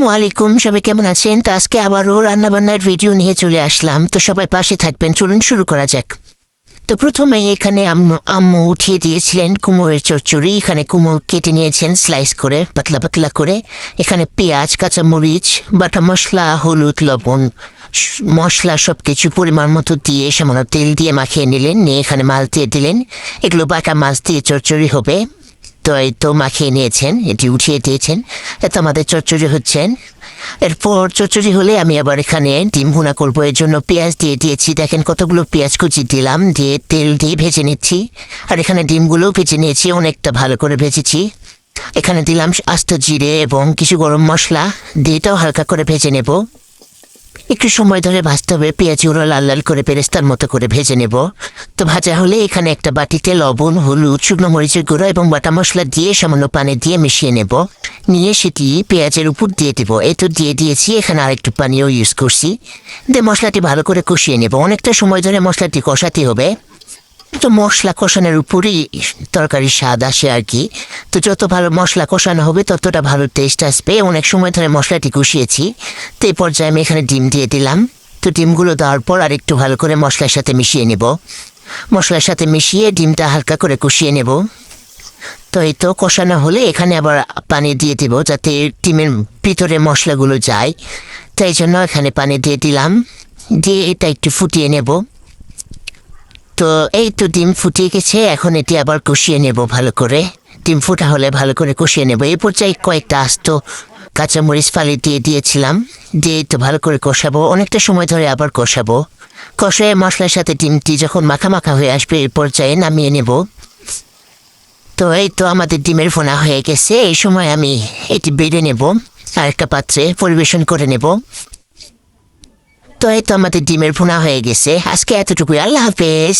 আসসালামু আলাইকুম। সবাই কেমন আছেন? তো আজকে আবারও রান্নাবান্নার ভিডিও নিয়ে চলে আসলাম। তো সবাই পাশে থাকবেন। চলুন শুরু করা যাক। তো প্রথমে এখানে আম্মু উঠিয়ে দিয়েছিলেন কুমোরের চচ্চড়ি। এখানে কুমোর কেটে নিয়েছেন স্লাইস করে, পাতলা পাতলা করে। এখানে পেঁয়াজ, কাঁচামরিচ, বাটা মশলা, হলুদ, লবণ মশলা সব কিছু পরিমাণ মতো দিয়ে সামান্য তেল দিয়ে মাখিয়ে নিলেন। নিয়ে এখানে মাছ দিয়ে দিলেন। এগুলো বাটা মাছ দিয়ে চচ্চড়ি হবে। তো এই তো মাখিয়ে নিয়েছেন, এটি উঠিয়ে দিয়েছেন এত আমাদের চচ্চড়ি হচ্ছেন। এরপর চচ্চড়ি হলে আমি আবার এখানে ডিম ভুনা করব, এর জন্য পেঁয়াজ দিয়ে দিয়েছি। দেখেন কতগুলো পেঁয়াজ কুচি দিলাম, দিয়ে তেল দিয়ে ভেজে নিচ্ছি। আর এখানে ডিমগুলোও ভেজে নিয়েছি, অনেকটা ভালো করে ভেজেছি। এখানে দিলাম আস্ত জিরে এবং কিছু গরম মশলা, দিয়ে এটাও হালকা করে ভেজে নেব। একটু সময় ধরে ভাজতে হবে, পেঁয়াজ পেঁয়াজগুলো লাল লাল করে পেরেস্তার মতো করে ভেজে নেব। তো ভাজা হলে এখানে একটা বাটিতে লবণ, হলুদ, শুকনো মরিচের গুঁড়ো এবং বাটা মশলা দিয়ে সামান্য পানি দিয়ে মিশিয়ে নেব। নিয়ে সেটি পেঁয়াজের উপর দিয়ে দেবো। এতো দিয়ে দিয়েছি, এখানে আরেকটু পানিও ইউজ করছি। দিয়ে মশলাটি ভালো করে কষিয়ে নেব। অনেকটা সময় ধরে মশলাটি কষাতে হবে। তো মশলা কষানোর উপরেই তরকারির স্বাদ আসে আর কি। তো যত ভালো মশলা কষানো হবে, ততটা ভালো টেস্ট আসবে। অনেক সময় ধরে মশলাটি কষিয়েছি। তো এই পর্যায়ে আমি এখানে ডিম দিয়ে দিলাম। তো ডিমগুলো দেওয়ার পর আর একটু ভালো করে মশলার সাথে মিশিয়ে নেব। মশলার সাথে মিশিয়ে ডিমটা হালকা করে কষিয়ে নেব। তো এই তো কষানো হলে এখানে আবার পানি দিয়ে দিব যাতে ডিমের ভিতরে মশলাগুলো যায়। তাই জন্য এখানে পানি দিয়ে দিলাম। দিয়ে এটা একটু ফুটিয়ে নেব। তো এই তো ডিম ফুটিয়ে গেছে, এখন এটি আবার কষিয়ে নেব ভালো করে। ডিম ফুটা হলে ভালো করে কষিয়ে নেব। এই পর্যায়ে কয়েকটা আস্ত কাঁচামরিচ ফালি দিয়ে দিয়েছিলাম। দিয়ে তো ভালো করে কষাবো। অনেকটা সময় ধরে আবার কষাবো। কষায় মশলার সাথে ডিমটি যখন মাখা মাখা হয়ে আসবে এই পর্যায়ে নামিয়ে নেব। তো এই তো আমাদের ডিমের ফোনা হয়ে গেছে। এই সময় আমি এটি বেড়ে নেব। আর একটা পাত্রে পরিবেশন করে নেব। তো এই তো আমাদের ডিমের ভুনা হয়ে গেছে। আজকে এতটুকুই। আল্লাহ হাফেজ।